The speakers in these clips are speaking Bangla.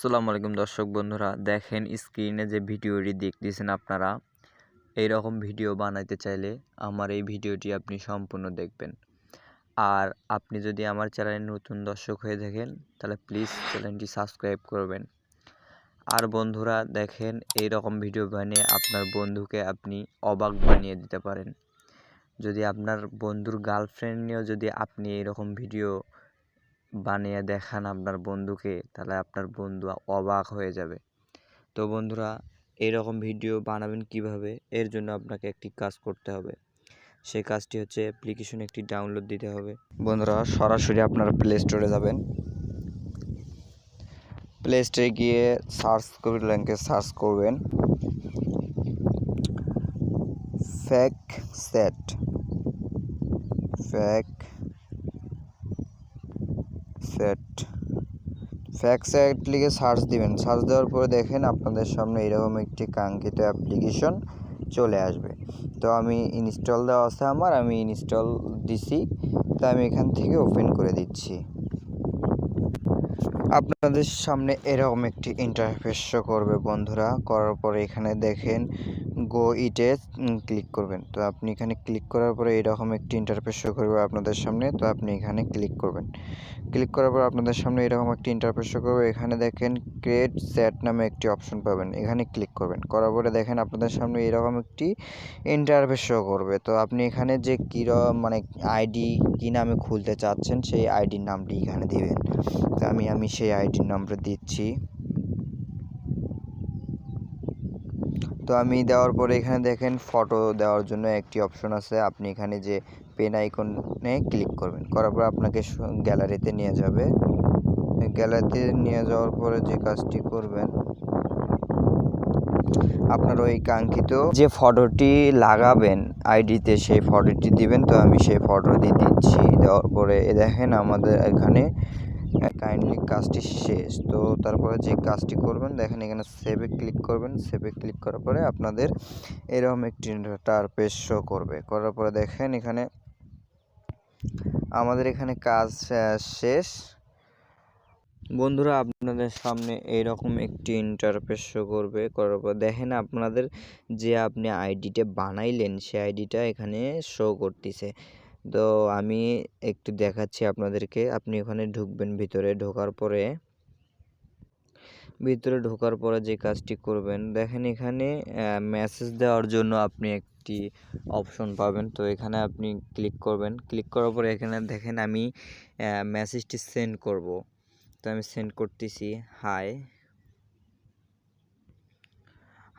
আসসালামু আলাইকুম দর্শক বন্ধুরা, দেখেন স্ক্রিনে যে ভিডিওটি দেখতেছেন আপনারা এই রকম ভিডিও বানাইতে চাইলে আমার এই ভিডিওটি আপনি সম্পূর্ণ দেখবেন। আর আপনি যদি আমার চ্যানেলে নতুন দর্শক হয়ে থাকেন, তাহলে প্লিজ চ্যানেলটি সাবস্ক্রাইব করবেন। আর বন্ধুরা, দেখেন এই রকম ভিডিও বানিয়ে আপনার বন্ধুকে আপনি অবাক বানিয়ে দিতে পারেন। যদি আপনার বন্ধুর গার্লফ্রেন্ড নিয়েও যদি আপনি এরকম ভিডিও বানিয়ে দেখান আপনার বন্ধুকে, তাহলে আপনার বন্ধু অবাক হয়ে যাবে। তো বন্ধুরা, এরকম ভিডিও বানাবেন কীভাবে? এর জন্য আপনাকে একটি কাজ করতে হবে। সেই কাজটি হচ্ছে অ্যাপ্লিকেশন একটি ডাউনলোড দিতে হবে। বন্ধুরা, সরাসরি আপনারা প্লে স্টোরে যাবেন। প্লে স্টোরে গিয়ে সার্চ করবেন ল্যাঙ্কে সার্চ করবেন। ফ্যাক সেট ফ্যাক সেট ফ্যাক সেট লিখে সার্চ দিবেন। সার্চ দেওয়ার পরে দেখেন আপনাদের সামনে এরকম একটি কাঙ্ক্ষিত অ্যাপ্লিকেশন চলে আসবে। তো আমি ইনস্টল দেওয়া আছে আমার, আমি ইনস্টল দিছি। তো আমি এখান থেকে ওপেন করে দিচ্ছি। আপনাদের সামনে এরকম একটি ইন্টারফেস শো করবে বন্ধুরা। করার পরে এখানে দেখেন গো ইটে ক্লিক করবেন। তো আপনি এখানে ক্লিক করার পরে এরকম একটি ইন্টারফেস শো করবে আপনাদের সামনে। তো আপনি এখানে ক্লিক করবেন। ক্লিক করার পর আপনাদের সামনে এরকম একটি ইন্টারফেস শো করবে। এখানে দেখেন ক্রিয়েট সেট নামে একটি অপশন পাবেন। এখানে ক্লিক করবেন। করার পরে দেখেন আপনাদের সামনে এরকম একটি ইন্টারফেস শো করবে। তো আপনি এখানে যে কী মানে আইডি কী নামে খুলতে চাচ্ছেন, সেই আইডির নামটি এখানে দিবেন। তো আমি আমি সেই আইডির নামটা দিচ্ছি। তো আমি দেওয়ার পরে এখানে দেখেন ফটো দেওয়ার জন্য একটি অপশন আছে। আপনি এখানে যে পেন আইকনে ক্লিক করবেন। করার পর আপনাকে গ্যালারিতে নিয়ে যাবে। গ্যালারিতে নিয়ে যাওয়ার পরে যে কাজটি করবেন, আপনার ওই কাঙ্ক্ষিত যে ফটোটি লাগাবেন আইডিতে সেই ফটোটি দিবেন। তো আমি সেই ফটোটি দিচ্ছি। দেওয়ার পরে দেখেন আমাদের এখানে কাইন্ডলি কাজটি শেষ। তো তারপরে যে কাজটি করবেন, দেখেন এখানে সেভে ক্লিক করবেন। সেভে ক্লিক করার পরে আপনাদের এরকম একটি টার পেজ শো করবে। করার পরে দেখেন এখানে আমাদের এখানে কাজ শেষ। বন্ধুরা, আপনাদের সামনে এইরকম একটি ইন্টারফেস শো করবে। করার পর দেখেন আপনাদের যে আপনি আইডিটা বানাইলেন সে আইডিটা এখানে শো করতেছে। তো আমি একটু দেখাচ্ছি আপনাদেরকে। আপনি ওখানে ঢুকবেন ভিতরে, ঢোকার পরে। ভিতরে ঢোকার পরে যে কাজটি করবেন, দেখেন এখানে মেসেজ দেওয়ার জন্য আপনি একটি অপশন পাবেন। তো এখানে আপনি ক্লিক করবেন। ক্লিক করার পরে এখানে দেখেন আমি মেসেজটি সেন্ড করব। তো আমি সেন্ড করতেছি। হাই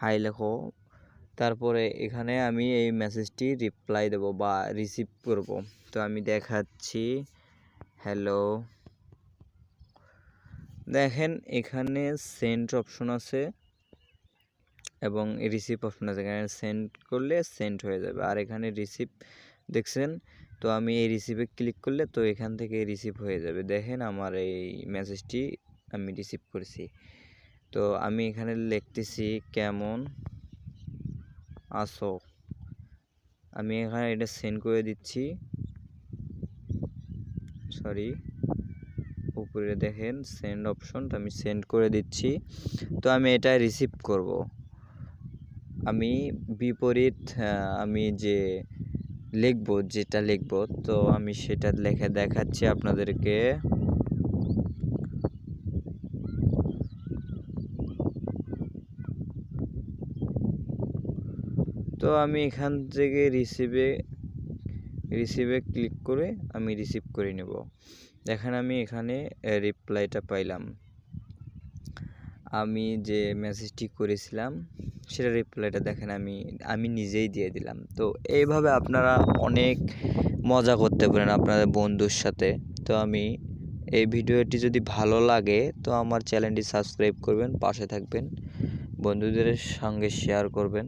হাই লেখো। তারপরে এখানে আমি এই মেসেজটি রিপ্লাই দেব বা রিসিভ করব। তো আমি দেখাচ্ছি। হ্যালো দেখেন, এখানে সেন্ট অপশন আছে এবং রিসিভ অপশন আছে। এখানে সেন্ড করলে সেন্ড হয়ে যাবে। আর এখানে রিসিভ দেখছেন? তো আমি এই রিসিভে ক্লিক করলে তো এখান থেকে রিসিভ হয়ে যাবে। দেখেন, আমার এই মেসেজটি আমি রিসিভ করেছি। তো আমি এখানে লিখতেছি কেমন? আসো। আমি এখানে এটা সেন্ড করে দিচ্ছি। সরি উপরে দেখেন সেন্ড অপশন তো আমি সেন্ড করে দিচ্ছি। তো আমি এটা রিসিভ করব। আমি বিপরীত আমি যে লিখব, যেটা লিখব, তো আমি সেটা লেখে দেখাচ্ছি আপনাদেরকে। তো আমি এখান থেকে রিসিভে রিসিভে ক্লিক করে আমি রিসিভ করে নেব। দেখেন আমি এখানে রিপ্লাইটা পাইলাম। আমি যে মেসেজটি করেছিলাম, সেটা রিপ্লাইটা দেখেন আমি আমি নিজেই দিয়ে দিলাম। তো এইভাবে আপনারা অনেক মজা করতে পারেন আপনাদের বন্ধুর সাথে। তো আমি এই ভিডিওটি যদি ভালো লাগে, তো আমার চ্যানেলটি সাবস্ক্রাইব করবেন, পাশে থাকবেন। বন্ধুদের সঙ্গে শেয়ার করবেন।